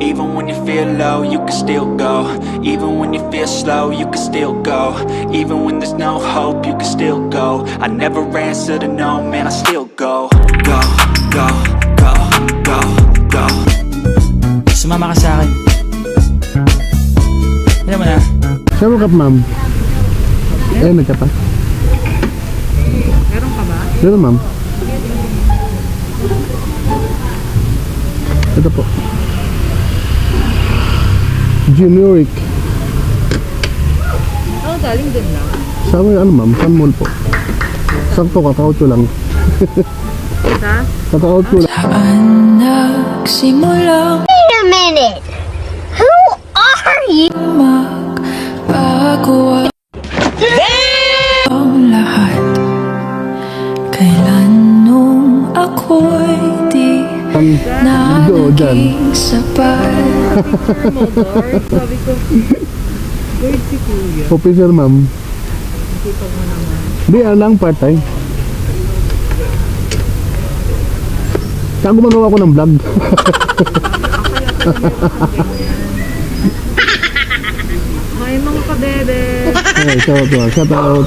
Even when you feel low, you can still go Even when you feel slow, you can still go Even when there's no hope, you can still go I never answer to no, man, I still go Go, go, go, go, go Sumama ka sa akin. Alam mo na. Saan mo kap, ma'am? Eh, may ka pa? Meron ka ba? Meron, ma'am. Generic. Oo, galing dun lang. Sa ano, ma'am? San mall po? Sakto, kakautso lang. Sa? Kakautso lang. Saan nagsimula Wait a minute. Who are you? magbago ang lahat? Kailan nung ako'y na video dyan? Motor? Sabi ko, wait si Kuya. Officer, ma'am. Nakita mo naman. Di, ano lang, part-time. Saan gumagawa ko ng vlog? May mga kabebe. Ay, shout out, shout out.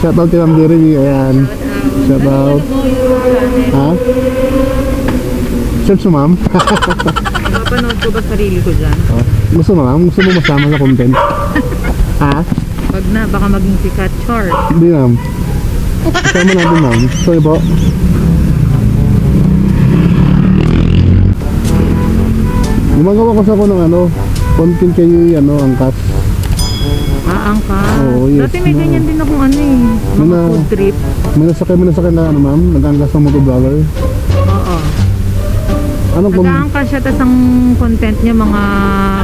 Shout out kay Ma'am Jeremy, ayan. Shout out. Ha? Search mo, ma'am. Napapanood ko ba sarili ko dyan? Oh, Gusto mo, ma'am? Gusto mo masama sa content? ha? Pag na, baka maging sikat. Char. Hindi, ma'am. Kasama natin, ma'am. Sorry po. Gumagawa ko sa ako ng ano, content kayo ano, angkas. Aangka. Oo, yes, Dati may no. ganyan din akong ano eh. Mga na- food trip. May nasakay, may nasakay na ano, ma'am, nag-angkas ng motovlogger. Anong kung... Nag-aangka siya, tas ang content niya mga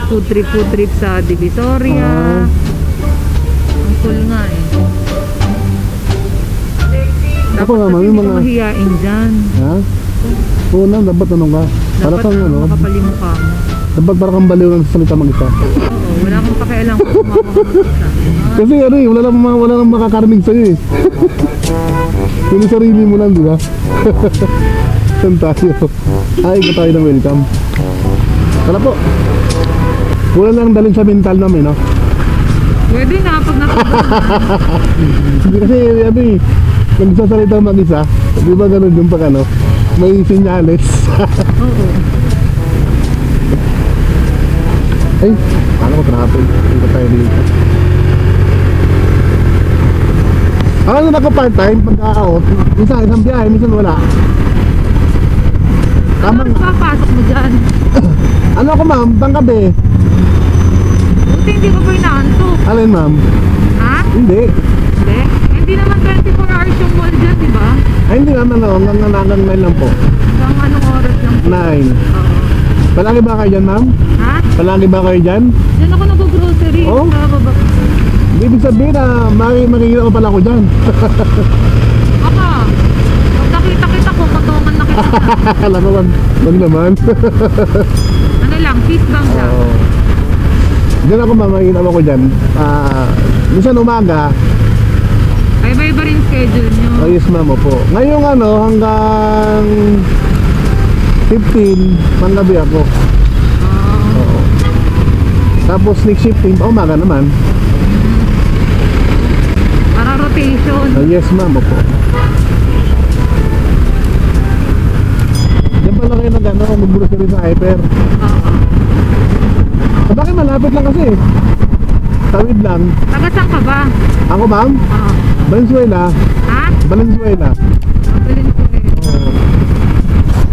food trip, food trip sa Divisoria. Ah. Ang cool nga eh. Ako Dapat naman, kasi yung hindi mga- ka dyan. Ha? Oo na, dapat ano ka? Para Dapat kang ano, ano, makapalimukha mo. dapat para kang baliw ng salita mag-isa. Oo, wala akong pakialam kung kumakamusta. Kasi ano eh, wala nang, ma- wala nang makakarinig sa'yo eh. Yung sarili mo lang, di ba? Saan tayo? Ay, ikaw tayo ng welcome. Tara po. Wala lang dalhin sa mental namin, no? Pwede na pag nakapagod. Hindi kasi, ano eh, nagsasalita mag-isa. Di ba ganun yung pag ano? May sinyales. Oo. Ay, paano ko traffic? Hindi tayo dito. Ano na ako part-time pagka-out? Minsan isang biyahe, minsan wala. Ano Tamang, papasok mo dyan? ano ako ma'am, panggabi. Buti hindi ko pa inaantok. Alin ma'am? Ha? Hindi. Hindi? Hindi naman 24 hours yung mall dyan, di ba? Ay hindi naman ano, hanggang 9 lang po. Hanggang anong oras lang po? 9. Oo. Palagi ba kayo dyan ma'am? Ha? Palagi ba kayo dyan? Diyan ako nag-grocery. Oh? Sa baba. Ibig sabihin na maki makikita ko pala ako dyan. Baka. Pag nakita kita ko, katungan na kita. Alam ko, wag, wag naman. ano lang, peace bang lang. Diyan ako ma'am, makikita mo ko dyan. Ah, minsan umaga, Ay, iba-iba rin schedule nyo. Oh yes ma'am, opo. Ngayong ano, hanggang 15, panggabi ako. Oo. Oo. Tapos next shifting, umaga naman. para rotation. Oh yes ma'am, opo. Diyan pala kayo nag ano, mag-grocery sa hyper. Oo. Sa bakit malapit lang kasi. Tawid lang. Taga saan ka ba? Ako ma'am, Oo. Valenzuela. Ha? Valenzuela. Ko eh.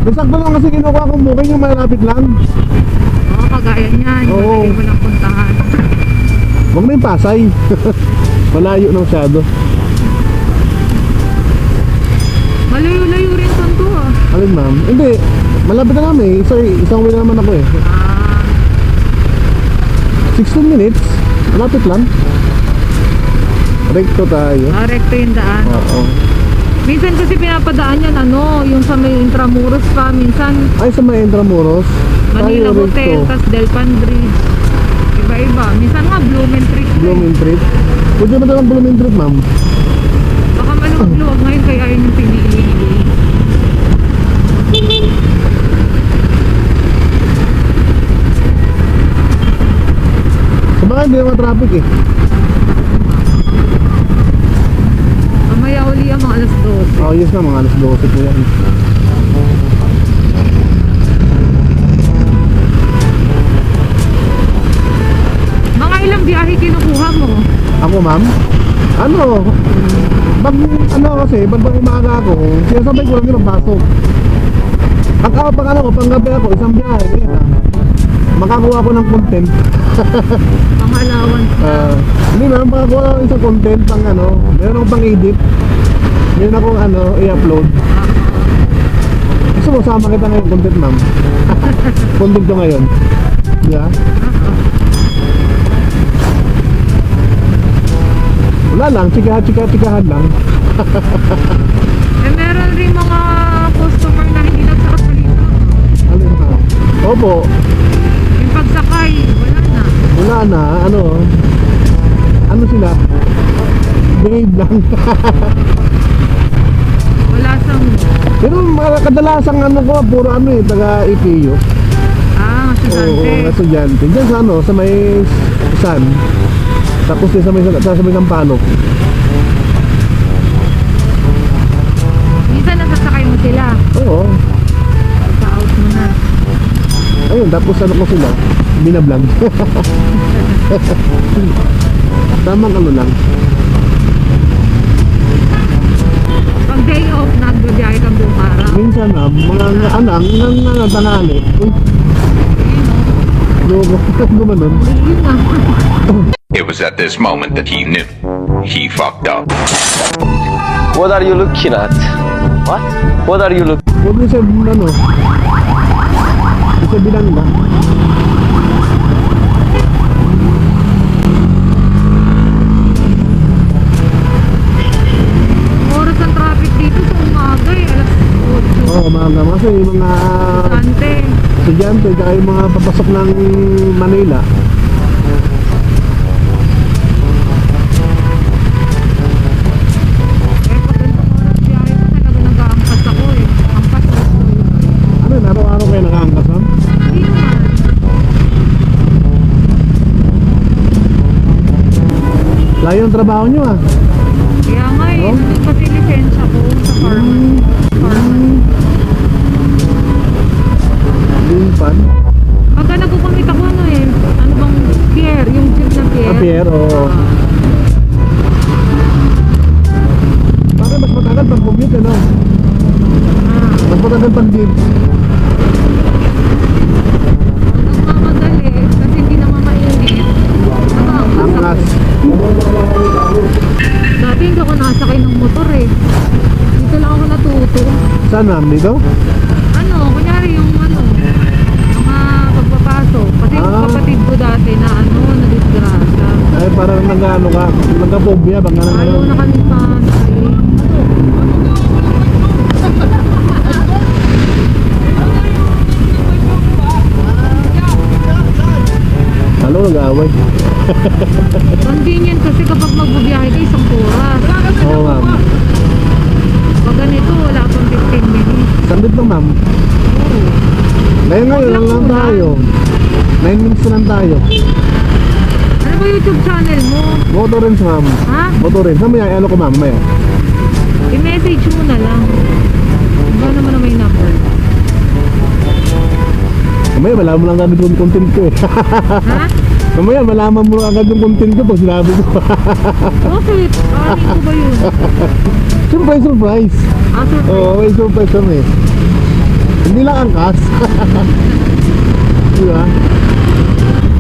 Nasakto lang kasi kinukuha kong booking yung malapit lang. Oo, kagaya niyan. Yung Oo. madali mo lang puntahan. Huwag na yung Pasay. Malayo na masyado. Malayo-layo rin saan to ah. Alin ma'am? Hindi. Malapit na namin. Isa, isang way na naman ako eh. Ah, 16 minutes. Malapit lang. Recto tayo. ah, recto yung daan. Oo. Minsan kasi pinapadaan yan, ano, yung sa may Intramuros pa. Minsan, Ay, sa may Intramuros. Manila tayo Hotel, tas Delpan Bridge. Iba-iba. Minsan nga, Blumentritt. eh. Blooming Street. Pwede ba talang Blooming Street, ma'am? Baka maluwag-luwag ngayon, kaya yun yung pinili. Hindi naman traffic eh. Mamaya uli ang mga alas 12. Oh, yes na, mga alas 12 po yan. Mga ilang biyahe kinukuha mo? Ako, ma'am? Ano? Pag, ano kasi, pag pag umaga ako, sinasabay ko lang yun ang pasok. Pag ako, pag ano ko, pang gabi ako, isang biyahe, kaya makakuha ko ng content. Mga allowance na. Ah, hindi ma'am, makakuha ko ng isang content pang ano, meron akong pang edit. Meron akong ano, i-upload. Gusto mo, sama kita ngayon content, ma'am. content ko ngayon. Yeah. Wala lang, chika chika chikahan lang. Eh meron rin mga customer na hindi nagsasalita. Yun, ma'am? Opo, Yung pagsakay, wala na. Wala na, ano, ano sila? Behave lang. Wala sang... Pero kadalasang ano ko, puro ano eh, taga EPU. Ah, Oo, estudyante. estudyante. Diyan sa ano, sa may San. Tapos din sa may, sa, sa may Sampaloc. Minsan nasasakay mo sila. Oo. Sa-out mo na. Ayun, tapos ano ko sila, binablog. Tamang ano lang. Pag day off, nagbabiyahe kang buong araw. Minsan na, mga nga anang, nga nga nga tangali. Uy, loko, gumanon. It was at this moment that he knew. He fucked up. What are you looking at? What? What are you looking? Huwag mo siya, ano, isa binangga. Ang oras ng traffic dito sa umaga eh. Alas 8. Oo, mga kasi yung mga Sante. estudyante, kaya yung mga papasok ng Manila. Ano. Layo ang trabaho nyo, ah. Kaya nga eh, No? kasi lisensya ko sa farm. Farm. Limpan. Pagka nagkukumit ako ano eh, ano bang pier, yung jeep na pier. Ah, Pier, oo. Bakit mas matagal pag commute, ano? Ah, Mas matagal pag jeep. ako. Dati hindi ako nakasakay ng motor eh. Dito lang ako natuto. Saan, ma'am? Dito? Ano, kunyari yung ano, mga pagpapasok. Kasi yung Ah. kapatid ko dati na ano, nadisgrasya. Ay, parang nag-ano ka, nagka-phobia, bang ganun Ayaw ganun. na kami pa. Ano, nag-away? Convenient kasi kapag magbabiyahe ka isang oras. Oo, ma'am. Pag ganito, wala pang 15 minutes. Sandit lang, ma'am. Oo. Ngayon ngayon lang lang tayo. 9 minutes na lang tayo. Ba YouTube channel mo? Motorins, ma'am. Ha? Motorins. Mamaya, ano ko, ma'am? Mamaya. I-message mo na lang. Ba naman na may number? Mamaya, malaman mo lang agad yung content ko eh. Ha? Mamaya, malaman mo lang agad yung content ko pag sinabi ko. Bakit? Amin ko ba yun? surprise, surprise. Ah, surprise. Oo, may surprise kami. Hindi lang angkas. Di ba?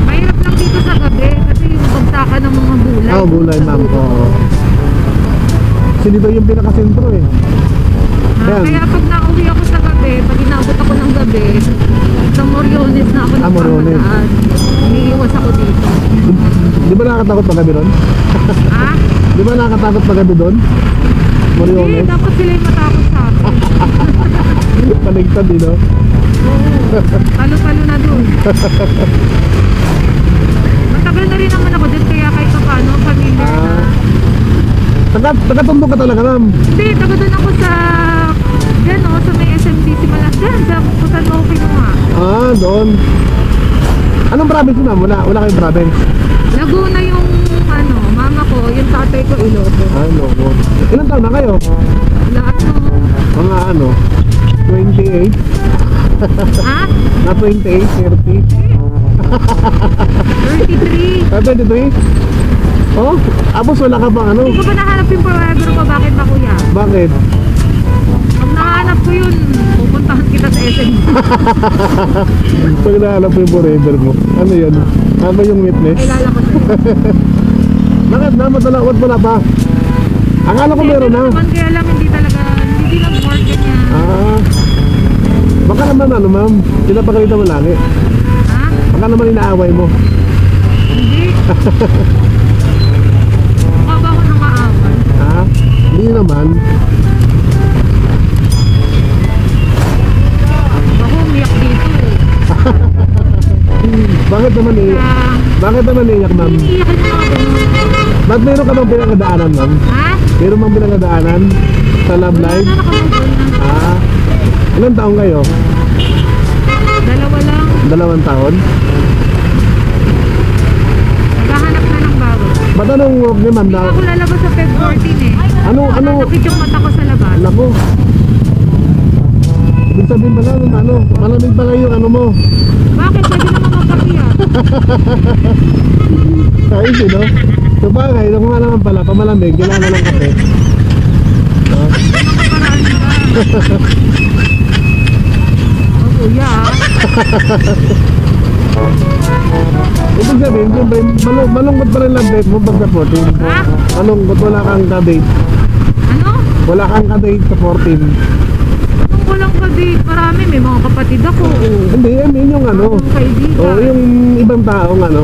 Mahirap lang dito sa gabi bagsakan ng mga gulay. Ah, gulay, ma'am. Oo. Kasi dito yung pinakasentro eh. Ah, Ayan. kaya pag nauwi ako sa gabi, pag inabot ako ng gabi, sa Moriones na ako Ah, Moriones. nagpapadaan. Umiiwas ako dito. Di ba nakakatakot paggabi doon? Ah? Di ba nakakatakot paggabi doon? Hindi, Moriones? dapat sila yung matakot sa akin. Paligtad din, no? Oo. Talo-talo na dun. Matagal na rin naman ako dun, kaya kahit pa paano, familiar na. Ah. Taga, taga-tundo ka talaga, ma'am. Hindi, taga dun ako sa, dyan o, sa may SMDC Malas, dyan, sa Kusan mo kinuha. Ah, doon. Anong province, ma'am? Wala, wala kayong province. Laguna yung ano, mama ko, yung tatay ko Iloco. Ano ko? Ilan taon na kayo? Lahat no. Mga ano? 28? Ha? Na 28, 30? 33. Ah, 23? Oh, abos wala ka bang ano? Hindi ko ba nahanap yung forever ko? Bakit ba kuya? Bakit? Pag nahanap ko yun, pupuntahan kita sa SM. Pag nahanap mo yung forever mo, ano yun? Ano yung witness? Kailangan ko siya. Bakit na? Madala, wala wala pa? Akala ko meron na. Naman kaya lang hindi talaga, hindi nag-work ganyan. Ah. Baka naman ano ma'am, pinapakita mo lagi. Ha? Baka naman inaaway mo. Hindi. Mukha ba ako nang aaway? Ha? Hindi naman. Ako umiyak dito. Bakit naman iyak? Kaya, Bakit naman iyak ma'am? iniiyakin mo ako. Ba't meron ka bang pinagdaanan ma'am? Ha? Meron bang pinagdaanan sa love life? na na. Ah. Ilan taong kayo? Dalawa lang. Dalawang taon? Naghahanap na ng bago. Ba't anong work ni ma'am Hindi na? ako lalabas sa Feb 14 eh. Ano, ano? Nakakit yung mata ko sa labas. Naku. Ibig sabihin pala, ano, malamig pa ngayon ano mo. Bakit? Pwede naman magkapiya. Ayos no? So bagay, kung nga naman pala, pamalamig, kailangan ng kape. Paraan ka. Oh, kuya. ah. Ibig sabihin, siyempre, malung malungkot pa rin lang date mo pag sa 14. Ha? Malungkot, wala kang ka-date. Ano? Wala kang ka-date sa 14. Anong walang ka-date? Marami. May mga kapatid ako. Hindi, yan, yun yung ano. Mga kaibigan. O, yung ibang taong ano,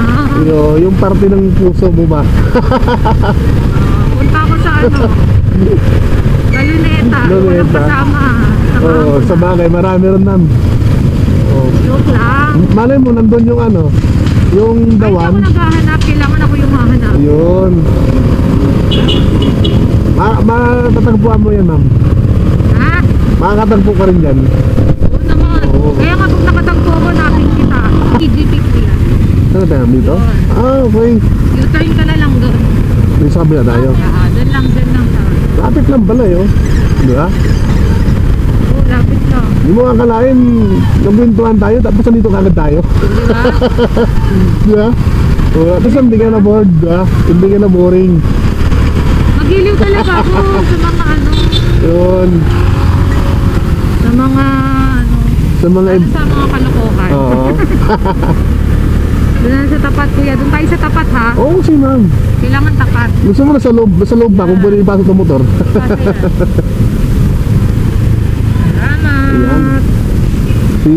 Ah, yung, yung parte ng puso mo ba? punta ako sa ano. Sa Luneta. Walang kasama. Sa Oo, sa bagay, marami rin nan. Oh. Joke lang. Malay mo, nandun yung ano, yung Ay, hindi ako dawan. naghahanap. Kailangan ako yung hahanap. Yun. Ma matatagpuan mo yan, ma'am. Ha? Makakatagpo ka rin dyan. Oo naman. Oo. Kaya nga pag nakatagpo ko, napin kita. Ko yan. Ano tayo, dito? Ah, okay. U-turn ka na lang doon. May sabi na tayo. Ah, doon lang, doon lang. Lapit lang pala yun. Di ba? Lang. Hindi mo akalain, nagwintuhan tayo, tapos nandito kagad tayo. Di ba? Di ba? Oh, tapos hindi ka na bored, ba? Hindi ka na boring. Magiliw talaga ako sa mga ano, Yun. sa mga ano, Sa mga... ano sa mga kalokohan. Oo. Doon sa tapat kuya, doon tayo sa tapat ha. Oo, si ma'am. Kailangan tapat. Gusto mo na sa loob, sa loob ba kung pwede ipasok ng motor? Kasi yan. Salamat. si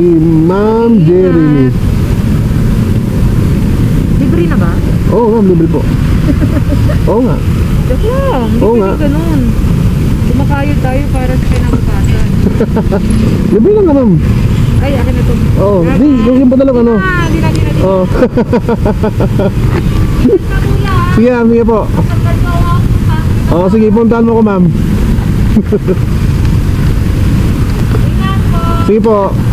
Ma'am Jeremy. Libre na ba? Oo, ma'am, libre po. Oo nga. Joke lang. Hindi Oo pwede nga. ganun. Kumakayod tayo para sa kinabukasan. Libre lang ka, ma'am. Ay, akin na to. Oo, di, yung pa talaga, ano. Ah, di na, di na, di na. Oo. sige, ma'am, sige po. Oo, sige, puntahan mo ko, ma'am. Sige po.